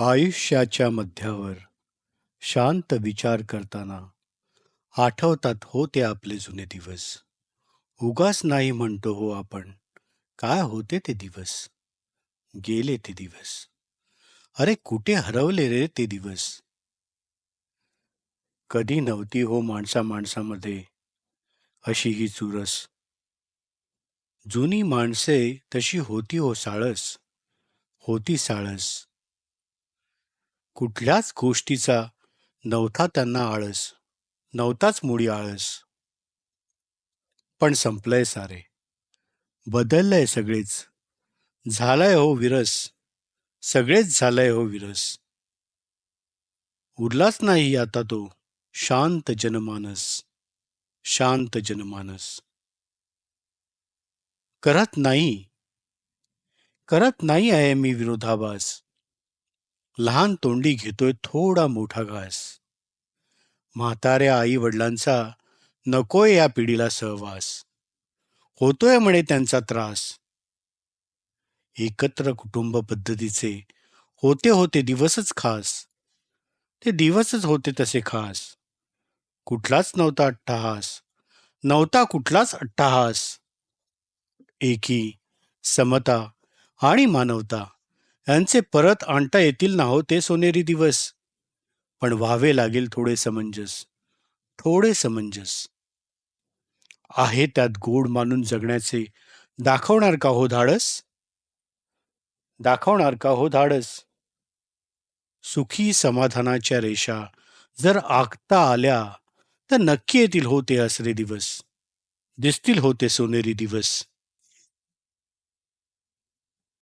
आयुष्याच्या मध्यावर शांत विचार करताना आठवतात हो ते आपले जुने दिवस. उगाच नाही म्हणतो हो आपण काय होते ते दिवस? गेले ते दिवस. अरे कुठे हरवले रे ते दिवस? कधी नव्हती हो माणसा माणसामध्ये अशी ही चुरस. जुनी माणसे तशी होती हो साळस होती साळस. कुठल्याच गोष्टीचा नव्हता त्यांना आळस. नव्हताच मुळी आळस. पण संपलंय सारे. बदललंय सगळेच. झालंय हो विरस. सगळेच झालंय हो विरस. उरलाच नाही आता तो. शांत जनमानस. शांत जनमानस. करत नाही. करत नाही आहे मी विरोधाभास. लहान तोंडी घेतोय थोडा मोठा घास. म्हाताऱ्या आई वडिलांचा नकोय या पिढीला सहवास. होतोय म्हणे त्यांचा त्रास. एकत्र कुटुंब पद्धतीचे होते होते दिवसच खास. ते दिवसच होते तसे खास. कुठलाच नव्हता अट्टहास. नव्हता कुठलाच अट्टहास. एकी समता आणि मानवता. यांचे परत आणता येतील ना हो ते सोनेरी दिवस. पण व्हावे लागेल थोडे समंजस थोडे समंजस आहे त्यात गोड मानून जगण्याचे दाखवणार का हो धाडस? दाखवणार का हो धाडस? सुखी समाधानाच्या रेषा जर आखता आल्या तर नक्की येतील होते असरे दिवस. दिसतील होते सोनेरी दिवस.